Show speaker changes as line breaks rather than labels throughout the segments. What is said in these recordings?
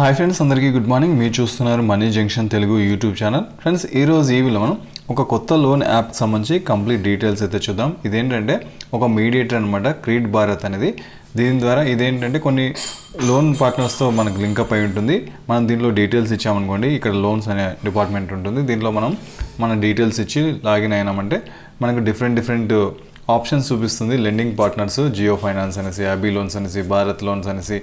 Hi friends అందరికీ good morning మీరు చూస్తున్నారు money junction Telugu YouTube channel friends ఈరోజు ఈ వీడియోలో మనం ఒక కొత్త లోన్ యాప్ సంబంధించి కంప్లీట్ డీటెయిల్స్ అయితే చూద్దాం. ఇదేంటంటే ఒక మీడియేటర్ అనమాట క్రీడ్ భారత్ అనేది. దీని ద్వారా ఇదేంటంటే కొన్ని లోన్ పార్ట్నర్స్తో మనకు లింకప్ అయి ఉంటుంది. మనం దీనిలో డీటెయిల్స్ ఇచ్చామనుకోండి ఇక్కడ లోన్స్ అనే డిపార్ట్మెంట్ ఉంటుంది. దీంట్లో మనం మన డీటెయిల్స్ ఇచ్చి లాగిన్ అయినామంటే మనకు డిఫరెంట్ డిఫరెంట్ ఆప్షన్స్ చూపిస్తుంది. లెండింగ్ పార్ట్నర్స్ జియో ఫైనాన్స్ అనేసి అబీ లోన్స్ అనేసి భారత్ లోన్స్ అనేసి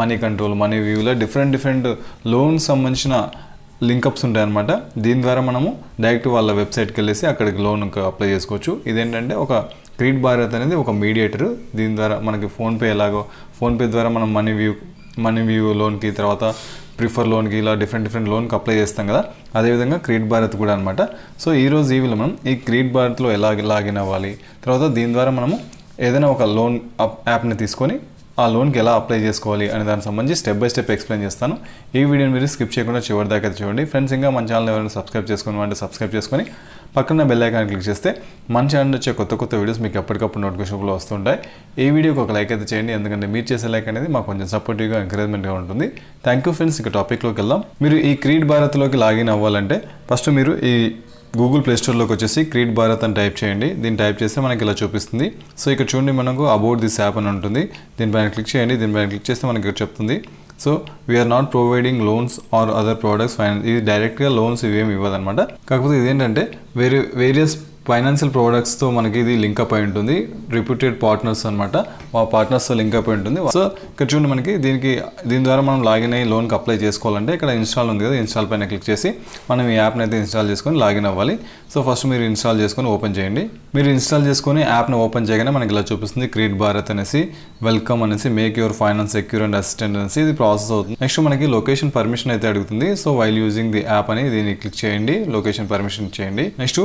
మనీ కంట్రోల్ మనీ వ్యూలో డిఫరెంట్ డిఫరెంట్ లోన్స్ సంబంధించిన లింకప్స్ ఉంటాయన్నమాట. దీని ద్వారా మనము డైరెక్ట్ వాళ్ళ వెబ్సైట్కి వెళ్ళేసి అక్కడికి లోన్ అప్లై చేసుకోవచ్చు. ఇదేంటంటే ఒక క్రీడ్ భారత్ అనేది ఒక మీడియేటర్ దీని ద్వారా మనకి ఫోన్పే ఎలాగో ఫోన్పే ద్వారా మనం మనీ వ్యూ మనీ వ్యూ లోన్కి తర్వాత ప్రిఫర్ లోన్కి ఇలా డిఫరెంట్ డిఫరెంట్ లోన్కి అప్లై చేస్తాం కదా అదేవిధంగా క్రీడ్ భారత్ కూడా అనమాట సో ఈ రోజు మనం ఈ క్రీడ్ భారత్లో ఎలా లాగిన్ అవ్వాలి తర్వాత దీని ద్వారా మనము ఏదైనా ఒక లోన్ యాప్ని తీసుకొని ఆ లోన్కి ఎలా అప్లై చేసుకోవాలి అనే దానికి సంబంధించి స్టెప్ బై స్టెప్ ఎక్స్ప్లెయిన్ చేస్తాను. ఈ వీడియోని మీరు స్కిప్ చేయకుండా చివరి దాకా చూడండి. ఫ్రెండ్స్ ఇంకా మన ఛానల్ ఎవరైనా సబ్స్క్రైబ్ చేసుకుని అంటే సబ్స్క్రైబ్ చేసుకొని పక్కన బెల్ ఐకాన్ క్లిక్ చేస్తే మన ఛానల్ వచ్చే కొత్త కొత్త వీడియోస్ మీకు ఎప్పటికప్పుడు నోటిఫికేషన్లో వస్తుంటాయి ఈ వీడియోకి ఒక లైక్ అయితే చేయండి. ఎందుకంటే మీరు చేసే లైక్ అనేది మాకు కొంచెం సపోర్టివ్గా ఎంకరేజ్మెంట్గా ఉంటుంది. థ్యాంక్ యూ ఫ్రెండ్స్ ఇక టాపిక్లోకి వెళ్దాం. మీరు ఈ క్రీడ్ భారత్లోకి లాగిన్ అవ్వాలంటే ఫస్ట్ మీరు ఈ గూగుల్ ప్లేస్టోర్లోకి వచ్చేసి క్రీడ్ భారత్ అని టైప్ చేయండి. దీన్ని టైప్ చేస్తే మనకి ఇలా చూపిస్తుంది. సో ఇక్కడ చూడండి మనకు అబౌట్ దిస్ యాప్ అని ఉంటుంది. దీనిపైన క్లిక్ చేయండి. దీనిపైన క్లిక్ చేస్తే మనకి ఇక్కడ చెప్తుంది. So we're not providing loans or other products finance ఇది డైరెక్ట్గా లోన్స్ ఇవేమి ఇవ్వదనమాట కాకపోతే ఇదేంటంటే వేరే వేరియస్ ఫైనాన్షియల్ ప్రోడక్ట్స్తో మనకి ఇది లింక్ అప్ అయి ఉంటుంది. రిప్యూటెడ్ పార్ట్నర్స్ అనమాట ఆ పార్ట్నర్స్తో లింక్ అప్ అయి ఉంటుంది. సో ఇక్కడ చూడండి మనకి దీనికి దీని ద్వారా మనం లాగిన్ అయ్యి లోన్కి అప్లై చేసుకోవాలంటే ఇక్కడ ఇన్స్టాల్ ఉంది కదా ఇన్స్టాల్ పైన క్లిక్ చేసి మనం ఈ యాప్ని అయితే ఇన్స్టాల్ చేసుకొని లాగిన్ అవ్వాలి. సో ఫస్ట్ మీరు ఇన్స్టాల్ చేసుకొని ఓపెన్ చేయండి. మీరు ఇన్స్టాల్ చేసుకొని యాప్ని ఓపెన్ చేయగానే మనకి ఇలా చూపిస్తుంది క్రీడ్ భారత్ అనేసి వెల్కమ్ అనేసి make your finance secure and assistant అనేసి ఇది ప్రాసెస్ అవుతుంది. నెక్స్ట్ మనకి లొకేషన్ పర్మిషన్ అయితే అడుగుతుంది. So while using the app అని దీన్ని క్లిక్ చేయండి. లొకేషన్ పర్మిషన్ చేయండి. Next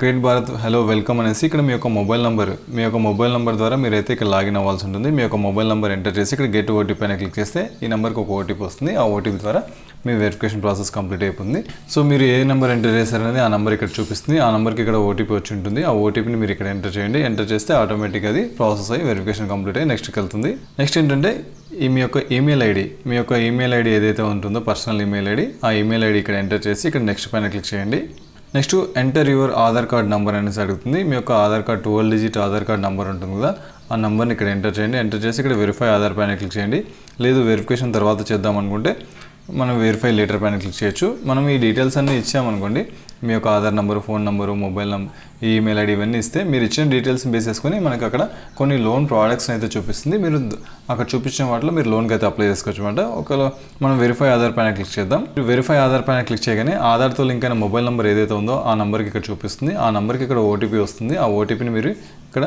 credit Bharat hello welcome అనేసి ఇక్కడ మీ యొక్క మొబైల్ నెంబర్ మీ యొక్క మొబైల్ నెంబర్ ద్వారా మీరైతే ఇక్కడ లాగిన్ అవ్వాల్సి ఉంటుంది. మీ యొక్క మొబైల్ నెంబర్ ఎంటర్ చేసి ఇక్కడ గెట్ ఓటీపీ అని క్లిక్ చేస్తే ఈ నెంబర్కి ఒక ఓటీపీ వస్తుంది. ఆ ఓటీపీ ద్వారా మీ వెరిఫికేషన్ ప్రాసెస్ కంప్లీట్ అయిపోతుంది. సో మీరు ఏ నెంబర్ ఎంటర్ చేశారనేది ఆ నెంబర్ ఇక్కడ చూపిస్తుంది. ఆ నెంబర్కి ఇక్కడ ఓటీపీ వచ్చి ఉంటుంది. ఆ ఓటీపీని మీరు ఇక్కడ ఎంటర్ చేయండి. ఎంటర్ చేస్తే ఆటోమేటిక్ అది ప్రాసెస్ అయ్యి వెరిఫికేషన్ కంప్లీట్ అయ్యి నెక్స్ట్కి వెళ్తుంది. నెక్స్ట్ ఏంటంటే ఈ మీ యొక్క ఈమెయిల్ ఐడి మీ యొక్క ఈమెయిల్ ఐడి ఏదైతే ఉంటుందో పర్సనల్ ఈమెయిల్ ఐడి ఆ ఈమెయిల్ ఐడి ఇక్కడ ఎంటర్ చేసి ఇక్కడ నెక్స్ట్ పైన క్లిక్ చేయండి. Next enter your Aadhaar card number అనేసి అడుగుతుంది. మీ యొక్క Aadhaar card twelve digit Aadhaar card number ఉంటుంది కదా. ఆ నెంబర్ని ఇక్కడ ఎంటర్ చేయండి. ఎంటర్ చేసి ఇక్కడ వెరిఫై ఆధార్ పైన క్లిక్ చేయండి. లేదు వెరిఫికేషన్ తర్వాత చేద్దాం అనుకుంటే మనం వెరిఫై లేటర్ పైన క్లిక్ చేయొచ్చు. మనం ఈ డీటెయిల్స్ అన్నీ ఇచ్చామనుకోండి మీ యొక్క Aadhaar number phone number mobile number email ID ఇవన్నీ ఇస్తే మీరు ఇచ్చిన డీటెయిల్స్ బేస్ చేసుకొని మనకి అక్కడ కొన్ని లోన్ ప్రోడక్ట్స్ని అయితే చూపిస్తుంది. మీరు అక్కడ చూపించిన వాటిలో మీరు లోన్కి అయితే అప్లై చేసుకోవచ్చు అనమాట ఒకవేళ మనం వెరిఫై ఆధార్ పైన క్లిక్ చేద్దాం. వెరిఫై ఆధార్ పైన క్లిక్ చేయగానే ఆధార్తో లింక్ అయిన మొబైల్ నెంబర్ ఏదైతే ఉందో ఆ నెంబర్కి ఇక్కడ చూపిస్తుంది. ఆ నెంబర్కి ఇక్కడ ఓటీపీ వస్తుంది. ఆ ఓటీపీని మీరు ఇక్కడ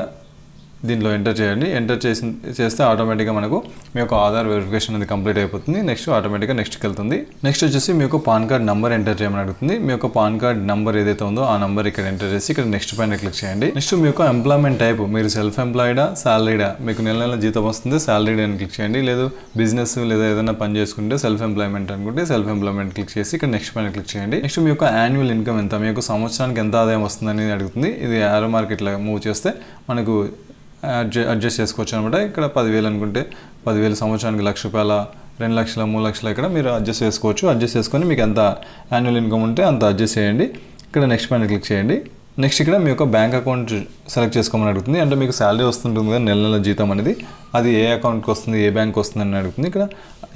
దీంట్లో ఎంటర్ చేయండి. ఎంటర్ చేసి చేస్తే ఆటోమేటిక్గా మనకు మీ యొక్క ఆధార్ వెరిఫికేషన్ అనేది కంప్లీట్ అయిపోతుంది. నెక్స్ట్ ఆటోమేటిక్గా నెక్స్ట్కి వెళ్తుంది నెక్స్ట్ వచ్చేసి మీ యొక్క పాన్ కార్డ్ నెంబర్ ఎంటర్ చేయమని అడుగుతుంది. మీ యొక్క పాన్ కార్డ్ నెంబర్ ఏదైతే ఉందో ఆ నెంబర్ ఇక్కడ ఎంటర్ చేసి ఇక్కడ నెక్స్ట్ పైన క్లిక్ చేయండి. నెక్స్ట్ మీ యొక్క ఎంప్లాయ్మెంట్ టైప్ మీరు సెల్ఫ్ ఎంప్లాయిడా సాలరీడా? మీకు నెల నెల జీతం వస్తుంది సాలరీడ్ అని క్లిక్ చేయండి. లేదు బిజినెస్ లేదా ఏదైనా పని చేసుకుంటే సెల్ఫ్ ఎంప్లాయ్మెంట్ అనుకుంటే సెల్ఫ్ ఎంప్లాయ్మెంట్ క్లిక్ చేసి ఇక్కడ నెక్స్ట్ పైన క్లిక్ చేయండి. నెక్స్ట్ మీ యొక్క యాన్యువల్ ఇన్కమ్ ఎంత? మీ యొక్క సంవత్సరానికి ఎంత ఆదాయం వస్తుందని అడుగుతుంది. ఇది ఆరో మార్కెట్లో మూవ్ చేస్తే మనకు అడ్జస్ట్ చేసుకోవచ్చు అనమాట ఇక్కడ పదివేలు అనుకుంటే పదివేలు సంవత్సరానికి లక్ష రూపాయల రెండు లక్షల మూడు లక్షల ఇక్కడ మీరు అడ్జస్ట్ చేసుకోవచ్చు. అడ్జస్ట్ చేసుకొని మీకు ఎంత యాన్యువల్ ఇన్కమ్ ఉంటే అంత అడ్జస్ట్ చేయండి. ఇక్కడ నెక్స్ట్ పైన క్లిక్ చేయండి. నెక్స్ట్ ఇక్కడ మీ యొక్క బ్యాంక్ అకౌంట్ సెలెక్ట్ చేసుకోమని అడుగుతుంది. అంటే మీకు శాలరీ వస్తుంటుంది కదా నెల నెల జీతం అనేది. అది ఏ అకౌంట్కి వస్తుంది ఏ బ్యాంక్ వస్తుంది అని అడుగుతుంది. ఇక్కడ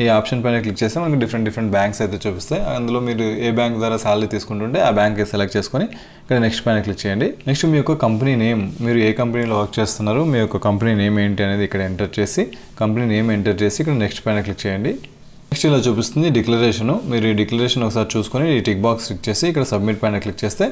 ఈ ఆప్షన్ పైన క్లిక్ చేస్తే మనకి డిఫరెంట్ డిఫరెంట్ బ్యాంక్స్ అయితే చూపిస్తాయి. అందులో మీరు ఏ బ్యాంక్ ద్వారా సాలరీ తీసుకుంటుంటే ఆ బ్యాంక్ సెలెక్ట్ చేసుకొని ఇక్కడ నెక్స్ట్ పైన క్లిక్ చేయండి. నెక్స్ట్ మీ యొక్క కంపెనీ నేమ్ మీరు ఏ కంపెనీలో వర్క్ చేస్తున్నారు మీ యొక్క కంపెనీ నేమ్ ఏంటి అనేది ఇక్కడ ఎంటర్ చేసి కంపెనీ నేమ్ ఎంటర్ చేసి ఇక్కడ నెక్స్ట్ పైన క్లిక్ చేయండి. నెక్స్ట్ ఇలా చూపిస్తుంది డిక్లరేషన్ మీరు ఈ డిక్లరేషన్ ఒకసారి చూసుకొని ఈ టిక్ బాక్స్ క్లిక్ చేసి ఇక్కడ సబ్మిట్ పైన క్లిక్ చేస్తే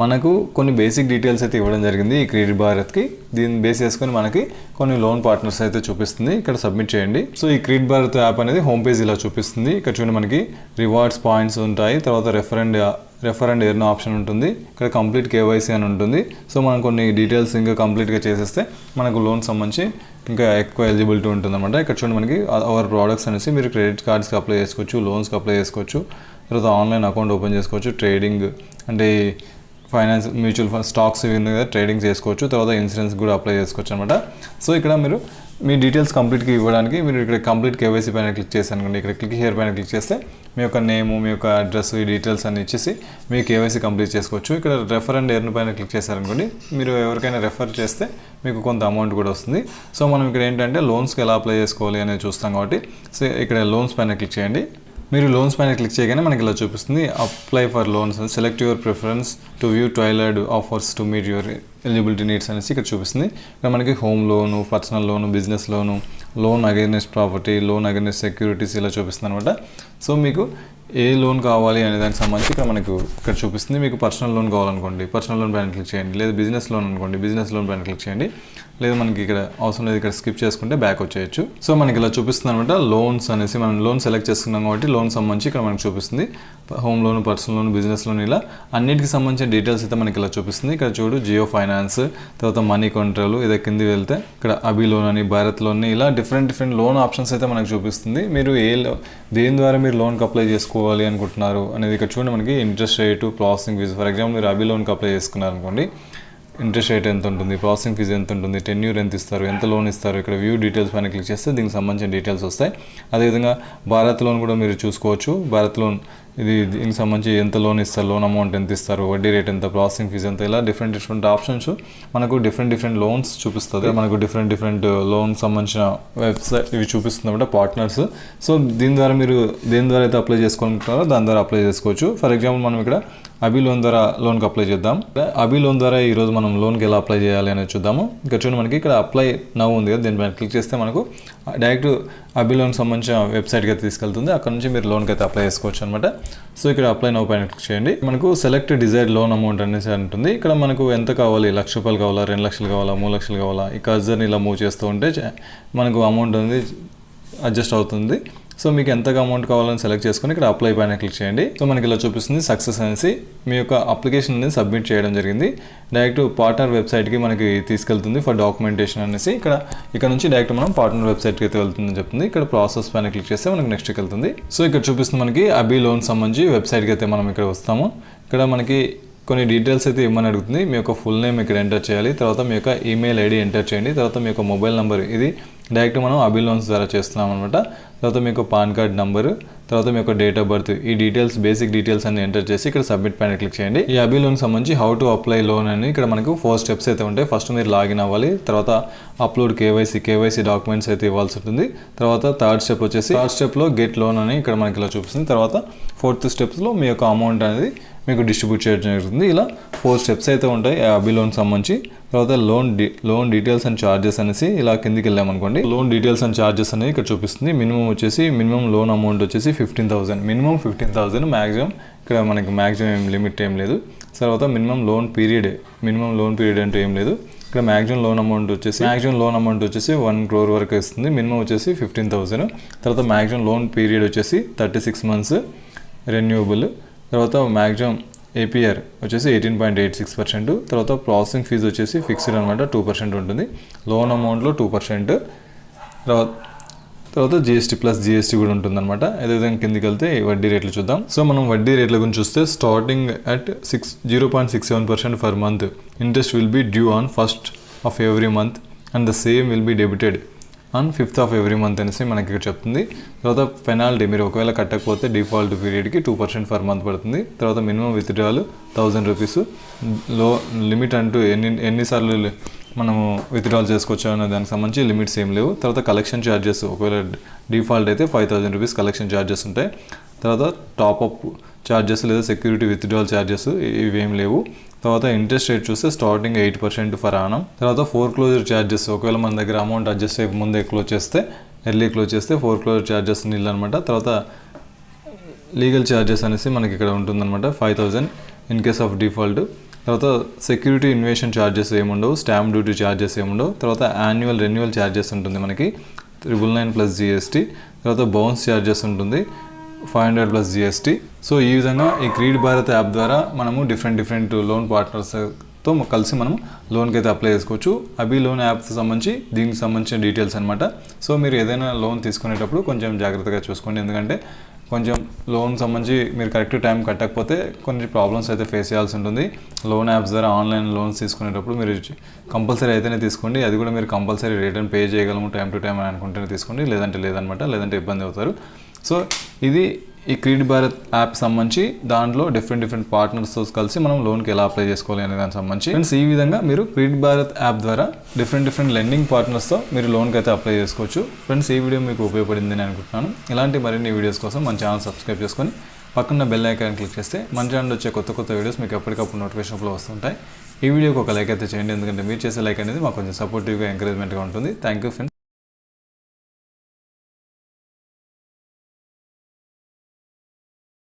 మనకు కొన్ని బేసిక్ డీటెయిల్స్ అయితే ఇవ్వడం జరిగింది ఈ క్రెడిట్ భారత్కి దీన్ని బేస్ చేసుకొని మనకి కొన్ని లోన్ పార్ట్నర్స్ అయితే చూపిస్తుంది. ఇక్కడ సబ్మిట్ చేయండి. సో ఈ క్రెడిట్ భారత్ యాప్ అనేది హోమ్ పేజ్ ఇలా చూపిస్తుంది. ఇక్కడ చూడండి మనకి రివార్డ్స్ పాయింట్స్ ఉంటాయి. తర్వాత refer and refer and earn option ఉంటుంది. ఇక్కడ కంప్లీట్ కేవైసీ అని ఉంటుంది. సో మనం కొన్ని డీటెయిల్స్ ఇంకా కంప్లీట్గా చేసేస్తే మనకు లోన్ సంబంధించి ఇంకా ఎక్కువ ఎలిజిబిలిటీ ఉంటుంది అనమాట ఇక్కడ చూడండి మనకి అవర్ ప్రోడక్ట్స్ అనేసి మీరు క్రెడిట్ కార్డ్స్కి అప్లై చేసుకోవచ్చు లోన్స్కి అప్లై చేసుకోవచ్చు తర్వాత ఆన్లైన్ అకౌంట్ ఓపెన్ చేసుకోవచ్చు ట్రేడింగ్ అంటే ఫైనాన్స్ మ్యూచువల్ ఫండ్ స్టాక్స్ ఇవి కదా ట్రేడింగ్ చేసుకోవచ్చు. తర్వాత ఇన్సూరెన్స్ కూడా అప్లై చేసుకోవచ్చు అనమాట సో ఇక్కడ మీరు మీ డీటెయిల్స్ కంప్లీట్గా ఇవ్వడానికి మీరు ఇక్కడ కంప్లీట్ కేవైసీ పైన క్లిక్ చేశాను అనుకోండి. ఇక్కడ క్లిక్ హియర్ పైన క్లిక్ చేస్తే మీ యొక్క నేమ్ మీ యొక్క అడ్రస్ ఈ డీటెయిల్స్ అన్ని ఇచ్చేసి మీ కేవైసీ కంప్లీట్ చేసుకోవచ్చు. ఇక్కడ రెఫర్ అండ్ ఎర్న్ పైన క్లిక్ చేశారనుకోండి మీరు ఎవరికైనా రెఫర్ చేస్తే మీకు కొంత అమౌంట్ కూడా వస్తుంది. సో మనం ఇక్కడ ఏంటంటే లోన్స్కి ఎలా అప్లై చేసుకోవాలి అనేది చూస్తాం కాబట్టి. సో ఇక్కడ లోన్స్ పైన క్లిక్ చేయండి. మీరు లోన్స్ పైన క్లిక్ చేయగానే మనకి ఇలా చూపిస్తుంది. Apply for loans select your preference to view tailored offers to meet your eligibility needs అనేసి ఇక్కడ చూపిస్తుంది. ఇక్కడ మనకి home loan personal loan business loan loan against property loan against securities ఇలా చూపిస్తుంది అనమాట సో మీకు ఏ లోన్ కావాలి అనే దానికి సంబంధించి ఇక్కడ మనకు ఇక్కడ చూపిస్తుంది. మీకు పర్సనల్ లోన్ కావాలనుకోండి పర్సనల్ లోన్ పైన క్లిక్ చేయండి. లేదా బిజినెస్ లోన్ అనుకోండి బిజినెస్ లోన్ పైన క్లిక్ చేయండి. లేదా మనకి ఇక్కడ అవసరం లేదు ఇక్కడ స్కిప్ చేసుకుంటే బ్యాక్ వచ్చేయచ్చు. సో మనకి ఇలా చూపిస్తుంది అనమాట లోన్స్ అనేసి మనం లోన్ సెలెక్ట్ చేసుకున్నాం కాబట్టి లోన్ సంబంధించి ఇక్కడ మనకు చూపిస్తుంది. Home loan personal loan business loan ఇలా అన్నిటికి సంబంధించిన డీటెయిల్స్ అయితే మనకి ఇలా చూపిస్తుంది. ఇక్కడ చూడు జియో ఫైనాన్స్ తర్వాత మనీ కంట్రోల్ ఇదే కింది వెళ్తే ఇక్కడ అభి లోన్ అని భారత్ లోన్ ఇలా డిఫరెంట్ డిఫరెంట్ లోన్ ఆప్షన్స్ అయితే మనకు చూపిస్తుంది. మీరు ఏ దేని ద్వారా మీరు లోన్కి అప్లై చేసుకోవాలి అనుకుంటున్నారు అనేది ఇక్కడ చూడండి. మనకి interest rate processing fee for example మీరు అభి లోన్కి అప్లై చేసుకున్నారు అనుకోండి ఇంట్రెస్ట్ రేట్ ఎంత ఉంటుంది? ప్రాసెసింగ్ ఫీజు ఎంత ఉంటుంది? టెన్యూర్ ఎంత ఇస్తారు? ఎంత లోన్ ఇస్తారు? ఇక్కడ వ్యూ డీటెయిల్స్ పైన క్లిక్ చేస్తే దీనికి సంబంధించిన డీటెయిల్స్ వస్తాయి. అదేవిధంగా భారత్ లోన్ కూడా మీరు చూసుకోవచ్చు. భారత్ లోన్ ఇది దీనికి సంబంధించి ఎంత లోన్ ఇస్తారు లోన్ అమౌంట్ ఎంత ఇస్తారు వడ్డీ రేట్ ఎంత ప్రాసెసింగ్ ఫీజు ఎంత ఇలా డిఫరెంట్ డిఫరెంట్ ఆప్షన్స్ మనకు డిఫరెంట్ డిఫరెంట్ లోన్స్ చూపిస్తుంది. మనకు డిఫరెంట్ డిఫరెంట్ లోన్ సంబంధించిన వెబ్సైట్ ఇవి చూపిస్తుంది అనమాట పార్ట్నర్స్ సో దీని ద్వారా మీరు దేని ద్వారా అయితే అప్లై చేసుకోవాలనుకుంటారో దాని ద్వారా అప్లై చేసుకోవచ్చు. ఫర్ ఎగ్జాంపుల్ మనం ఇక్కడ అభి లోన్ ద్వారా లోన్కి అప్లై చేద్దాం. అభి లోన్ ద్వారా ఈరోజు మనం లోన్కి ఎలా అప్లై చేయాలి అనేది చూద్దాము. ఇక్కడ చూడండి మనకి ఇక్కడ అప్లై నవ్ ఉంది కదా దీనిపైన క్లిక్ చేస్తే మనకు డైరెక్ట్ అభి లోన్ సంబంధించిన వెబ్సైట్కి అయితే తీసుకెళ్తుంది. అక్కడ నుంచి మీరు లోన్కి అయితే అప్లై చేసుకోవచ్చు అనమాట సో ఇక్కడ అప్లై నో పైన క్లిక్ చేయండి. మనకు సెలెక్ట్ డిజైర్ లోన్ అమౌంట్ అనేసి ఉంటుంది ఇక్కడ మనకు ఎంత కావాలి? లక్ష రూపాయలు కావాలా? రెండు లక్షలు కావాలా? మూడు లక్షలు కావాలా? ఈ కర్జర్ని ఇలా మూవ్ చేస్తూ ఉంటే మనకు అమౌంట్ అనేది అడ్జస్ట్ అవుతుంది. సో మీకు ఎంతగా అమౌంట్ కావాలని సెలెక్ట్ చేసుకొని ఇక్కడ అప్లై పైన క్లిక్ చేయండి. సో మనకి ఇలా చూపిస్తుంది సక్సెస్ అనేసి మీ యొక్క అప్లికేషన్ అనేది సబ్మిట్ చేయడం జరిగింది. డైరెక్ట్ పార్ట్నర్ వెబ్సైట్కి మనకి తీసుకెళ్తుంది ఫర్ డాక్యుమెంటేషన్ అనేసి. ఇక్కడ ఇక్కడ నుంచి డైరెక్ట్ మనం పార్ట్నర్ వెబ్సైట్కి అయితే వెళ్తుందని చెప్తుంది. ఇక్కడ ప్రాసెస్ పైన క్లిక్ చేస్తే మనకి నెక్స్ట్కి వెళ్తుంది. సో ఇక్కడ చూపిస్తుంది మనకి అబీ లోన్ సంబంధించి వెబ్సైట్కి అయితే మనం ఇక్కడ వస్తాము. ఇక్కడ మనకి కొన్ని డీటెయిల్స్ అయితే ఇవ్వమని అడుగుతుంది. మీ యొక్క ఫుల్ నేమ్ ఇక్కడ ఎంటర్ చేయాలి. తర్వాత మీ యొక్క ఈమెయిల్ ఐడి ఎంటర్ చేయండి. తర్వాత మీ యొక్క మొబైల్ నెంబర్ ఇది డైరెక్ట్ మనం అబిల్ లోన్స్ ద్వారా చేస్తున్నాం అనమాట తర్వాత మీకు పాన్ కార్డ్ నంబరు తర్వాత మీ యొక్క డేట్ ఆఫ్ బర్త్ ఈ డీటెయిల్స్ బేసిక్ డీటెయిల్స్ అన్ని ఎంటర్ చేసి ఇక్కడ సబ్మిట్ పైన క్లిక్ చేయండి. ఈ అబి లోన్ సంబంధించి హౌ టు అప్లై లోన్ అని ఇక్కడ మనకు ఫోర్ స్టెప్స్ అయితే ఉంటాయి. ఫస్ట్ మీరు లాగిన్ అవ్వాలి తర్వాత అప్లోడ్ కేవైసీ కేవైసీ డాక్యుమెంట్స్ అయితే ఇవ్వాల్సి ఉంటుంది. తర్వాత థర్డ్ స్టెప్ వచ్చేసి థర్డ్ స్టెప్లో గెట్ లోన్ అని ఇక్కడ మనకి ఇలా చూపిస్తుంది. తర్వాత ఫోర్త్ స్టెప్స్లో మీ యొక్క అమౌంట్ అనేది మీకు డిస్ట్రిబ్యూట్ చేయడం జరుగుతుంది. ఇలా ఫోర్ స్టెప్స్ అయితే ఉంటాయి. ఆ అబి లోన్ సంబంధించి. తర్వాత లోన్ డి లోన్ డీటెయిల్స్ అండ్ ఛార్జెస్ అనేసి ఇలా కిందికి వెళ్ళామనుకోండి లోన్ డీటెయిల్స్ అండ్ చార్జెస్ అనేది ఇక్కడ చూపిస్తుంది. మినిమం వచ్చేసి మినిమం లోన్ అమౌంట్ వచ్చేసి fifteen thousand minimum fifteen thousand maximum ఇక్కడ మనకి మ్యాక్సిమం ఏం లిమిట్ ఏం లేదు. తర్వాత minimum loan period minimum loan period అంటే ఏం లేదు. ఇక్కడ మ్యాక్సిమం లోన్ అమౌంట్ వచ్చేసి మ్యాక్సిమం లోన్ అమౌంట్ వచ్చేసి వన్ క్రోర్ వరకు ఇస్తుంది. మినిమం వచ్చేసి ఫిఫ్టీన్ థౌసండ్ తర్వాత మ్యాక్సిమం లోన్ పీరియడ్ వచ్చేసి థర్టీ సిక్స్ మంత్స్ రెన్యూవబుల్ తర్వాత మ్యాక్సిమం ఏపీఆర్ వచ్చేసి eighteen point eight six percent తర్వాత ప్రాసెసింగ్ ఫీజు వచ్చేసి ఫిక్స్డ్ అనమాట టూ పర్సెంట్ ఉంటుంది. లోన్ అమౌంట్లో టూ పర్సెంట్ తర్వాత తర్వాత జిఎస్టీ ప్లస్ జిఎస్టీ కూడా ఉంటుందన్నమాట. అదేవిధంగా కిందికి వెళ్తే వడ్డీ రేట్లు చూద్దాం. సో మనం వడ్డీ రేట్ల గురించి చూస్తే starting at six zero point six seven percent for month interest will be due on first of every month and the same will be debited on fifth of every month అనేసి మనకి ఇక్కడ చెప్తుంది. తర్వాత పెనాల్టీ మీరు ఒకవేళ కట్టకపోతే default పీరియడ్కి two percent per month పడుతుంది. తర్వాత మినిమం విత్డ్రాలు థౌజండ్ రూపీస్లో లిమిట్ అంటూ ఎన్ని ఎన్నిసార్లు మనము విత్డ్రాల్ చేసుకోవచ్చు అనే దానికి సంబంధించి లిమిట్స్ ఏం లేవు. తర్వాత కలెక్షన్ ఛార్జెస్ ఒకవేళ డిఫాల్ట్ అయితే five thousand rupees collection charges ఉంటాయి. తర్వాత టాప్అప్ ఛార్జెస్ లేదా సెక్యూరిటీ విత్డ్రాల్ ఛార్జెస్ ఇవేం లేవు. తర్వాత ఇంట్రెస్ట్ రేట్ చూస్తే starting eight percent for annum తర్వాత ఫోర్ క్లోజర్ ఛార్జెస్ ఒకవేళ మన దగ్గర అమౌంట్ అడ్జస్ట్ అయ్యి ముందే క్లోజ్ చేస్తే ఎర్లీ క్లోజ్ చేస్తే ఫోర్ క్లోజర్ ఛార్జెస్ నీళ్ళు అనమాట తర్వాత లీగల్ ఛార్జెస్ అనేసి మనకి ఇక్కడ ఉంటుందన్నమాట five thousand in case of default తర్వాత సెక్యూరిటీ ఇన్వేషన్ ఛార్జెస్ ఏముండవు స్టాంప్ డ్యూటీ ఛార్జెస్ ఏముండవు తర్వాత యాన్యువల్ రెన్యువల్ ఛార్జెస్ ఉంటుంది మనకి త్రిబుల్ నైన్ ప్లస్ జిఎస్టీ తర్వాత బౌన్స్ ఛార్జెస్ ఉంటుంది. Five hundred plus GST. So ఈ విధంగా ఈ క్రీడ్ భారత్ యాప్ ద్వారా మనము డిఫరెంట్ డిఫరెంట్ లోన్ పార్ట్నర్స్తో కలిసి మనం లోన్కి అయితే అప్లై చేసుకోవచ్చు. అభి లోన్ యాప్కి సంబంధించి దీనికి సంబంధించిన డీటెయిల్స్ అనమాట సో మీరు ఏదైనా లోన్ తీసుకునేటప్పుడు కొంచెం జాగ్రత్తగా చూసుకోండి. ఎందుకంటే కొంచెం లోన్ సంబంధించి మీరు కరెక్ట్ టైం కట్టకపోతే కొన్ని ప్రాబ్లమ్స్ అయితే ఫేస్ చేయాల్సి ఉంటుంది. లోన్ యాప్స్ ద్వారా ఆన్లైన్ లోన్స్ తీసుకునేటప్పుడు మీరు కంపల్సరీ అయితేనే తీసుకోండి. అది కూడా మీరు కంపల్సరీ రిటర్న్ పే చేయగలము టైం టు టైం అని అనుకుంటేనే తీసుకోండి. లేదంటే లేదనమాట లేదంటే ఇబ్బంది అవుతారు. సో ఇది ఈ క్రీడ్ భారత్ యాప్ సంబంధించి దాంట్లో డిఫరెంట్ డిఫరెంట్ పార్ట్నర్స్తో కలిసి మనం లోన్కి ఎలా అప్లై చేసుకోవాలి అనే దానికి సంబంధించి. ఫ్రెండ్స్ ఈ విధంగా మీరు క్రీడ్ భారత్ యాప్ ద్వారా డిఫరెంట్ డిఫరెంట్ లెండింగ్ పార్ట్నర్స్తో మీరు లోన్కి అయితే అప్లై చేసుకోవచ్చు. ఫ్రెండ్స్ ఈ వీడియో మీకు ఉపయోగపడింది అని అనుకుంటున్నాను. ఇలాంటి మరిన్ని వీడియోస్ కోసం మన ఛానల్ సబ్స్క్రైబ్ చేసుకొని పక్కన బెల్ ఐకాన్ క్లిక్ చేస్తే మన ఛానల్ వచ్చే కొత్త కొత్త వీడియోస్ మీకు ఎప్పటికప్పుడు నోటిఫికేషన్లో వస్తుంటాయి. ఈ వీడియోకి ఒక లైక్ అయితే చేయండి. ఎందుకంటే మీరు చేసే లైక్ అనేది మాకు కొంచెం సపోర్టివ్గా ఎంకరేజ్మెంట్గా ఉంటుంది. Thank you friends